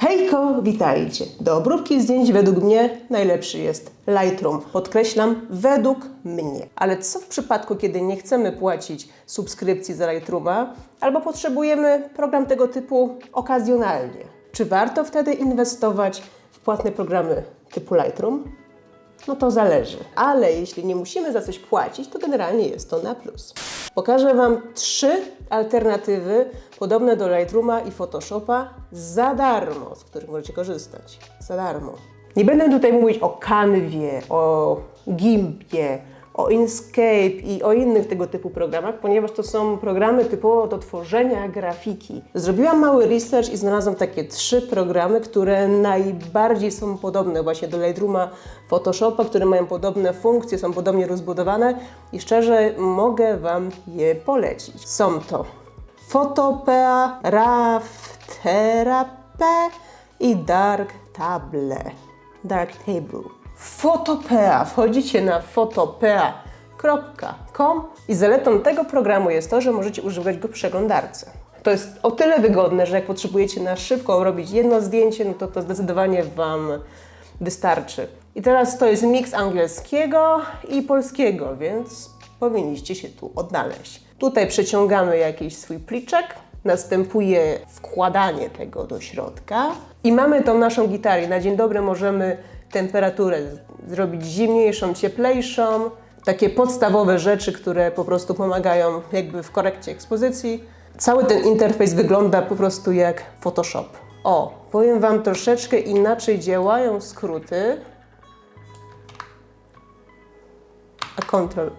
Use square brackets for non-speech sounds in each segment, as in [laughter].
Hejko, witajcie. Do obróbki zdjęć według mnie najlepszy jest Lightroom. Podkreślam, według mnie. Ale co w przypadku, kiedy nie chcemy płacić subskrypcji za Lightrooma albo potrzebujemy program tego typu okazjonalnie? Czy warto wtedy inwestować w płatne programy typu Lightroom? No to zależy. Ale jeśli nie musimy za coś płacić, to generalnie jest to na plus. Pokażę Wam trzy alternatywy podobne do Lightrooma i Photoshopa za darmo, z których możecie korzystać. Za darmo. Nie będę tutaj mówić o Canwie, o Gimpie, o Inkscape i o innych tego typu programach, ponieważ to są programy typowo do tworzenia grafiki. Zrobiłam mały research i znalazłam takie trzy programy, które najbardziej są podobne właśnie do Lightrooma, Photoshopa, które mają podobne funkcje, są podobnie rozbudowane i szczerze mogę Wam je polecić. Są to Photopea, Rafterape i Dark Table. Dark Table. Photopea. Wchodzicie na photopea.com i zaletą tego programu jest to, że możecie używać go w przeglądarce. To jest o tyle wygodne, że jak potrzebujecie na szybko robić jedno zdjęcie, no to to zdecydowanie Wam wystarczy. I teraz to jest miks angielskiego i polskiego, więc powinniście się tu odnaleźć. Tutaj przeciągamy jakiś swój pliczek, następuje wkładanie tego do środka i mamy tą naszą gitarę. Na dzień dobry możemy temperaturę zrobić zimniejszą, cieplejszą, takie podstawowe rzeczy, które po prostu pomagają jakby w korekcie ekspozycji. Cały ten interfejs wygląda po prostu jak Photoshop. O, powiem Wam troszeczkę inaczej działają skróty. A Ctrl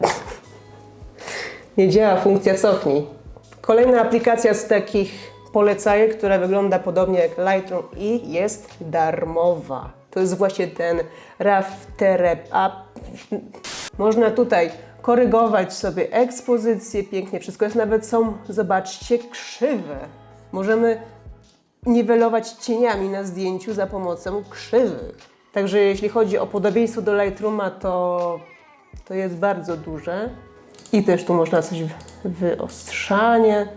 [laughs] nie działa funkcja cofnij. Kolejna aplikacja z takich polecajek, która wygląda podobnie jak Lightroom i jest darmowa. To jest właśnie ten Rafterep. A można tutaj korygować sobie ekspozycję, pięknie wszystko jest, nawet są, zobaczcie, krzywe. Możemy niwelować cieniami na zdjęciu za pomocą krzywych. Także jeśli chodzi o podobieństwo do Lightrooma, to, to jest bardzo duże. I też tu można coś wy- wyostrzanie.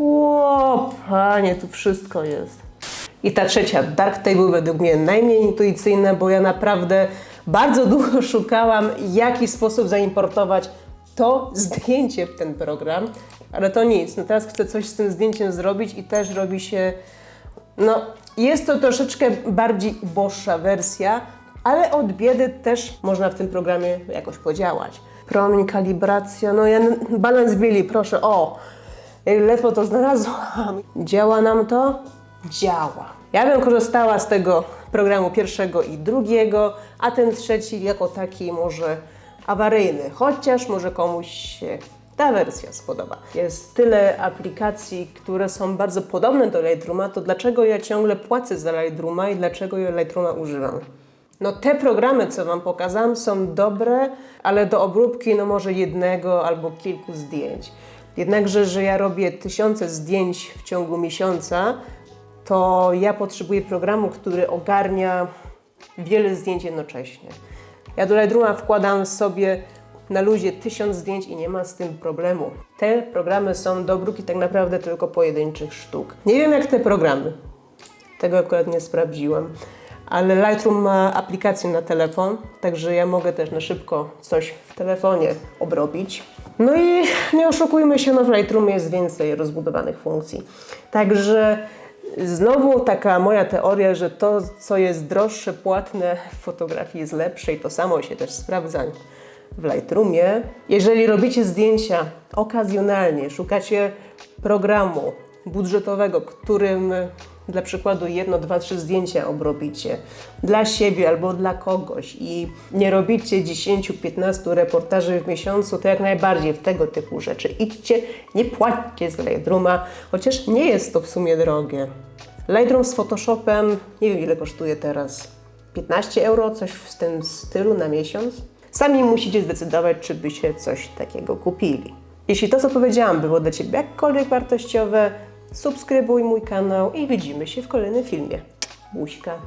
Ło, panie, tu wszystko jest. I ta trzecia, Dark Table, według mnie najmniej intuicyjna, bo ja naprawdę bardzo długo [laughs] szukałam, w jaki sposób zaimportować to zdjęcie w ten program, ale to nic. No teraz chcę coś z tym zdjęciem zrobić i też robi się no, jest to troszeczkę bardziej uboższa wersja, ale od biedy też można w tym programie jakoś podziałać. Promień, kalibracja, no ja, balans bieli, proszę, o, jak ledwo to znalazłam. Działa nam to? Działa. Ja bym korzystała z tego programu pierwszego i drugiego, a ten trzeci jako taki może awaryjny, chociaż może komuś się ta wersja spodoba. Jest tyle aplikacji, które są bardzo podobne do Lightrooma, to dlaczego ja ciągle płacę za Lightrooma i dlaczego ja Lightrooma używam? No te programy, co Wam pokazałam, są dobre, ale do obróbki no może jednego albo kilku zdjęć. Jednakże, że ja robię tysiące zdjęć w ciągu miesiąca, to ja potrzebuję programu, który ogarnia wiele zdjęć jednocześnie. Ja do Lightrooma wkładam sobie na luzie tysiąc zdjęć i nie ma z tym problemu. Te programy są do obróbki tak naprawdę tylko pojedynczych sztuk. Nie wiem jak te programy. Tego akurat nie sprawdziłam. Ale Lightroom ma aplikację na telefon, także ja mogę też na szybko coś w telefonie obrobić. No i nie oszukujmy się, no w Lightroomie jest więcej rozbudowanych funkcji. Także znowu taka moja teoria, że to, co jest droższe, płatne w fotografii jest lepsze i to samo się też sprawdza w Lightroomie. Jeżeli robicie zdjęcia okazjonalnie, szukacie programu budżetowego, którym dla przykładu jedno, dwa, trzy zdjęcia obrobicie dla siebie albo dla kogoś i nie robicie 10-15 reportaży w miesiącu, to jak najbardziej w tego typu rzeczy idźcie, nie płaccie z Lightrooma, chociaż nie jest to w sumie drogie. Lightroom z Photoshopem, nie wiem ile kosztuje teraz, 15 euro, coś w tym stylu na miesiąc. Sami musicie zdecydować, czy byście coś takiego kupili. Jeśli to, co powiedziałam, było dla Ciebie jakkolwiek wartościowe, subskrybuj mój kanał i widzimy się w kolejnym filmie. Buźka.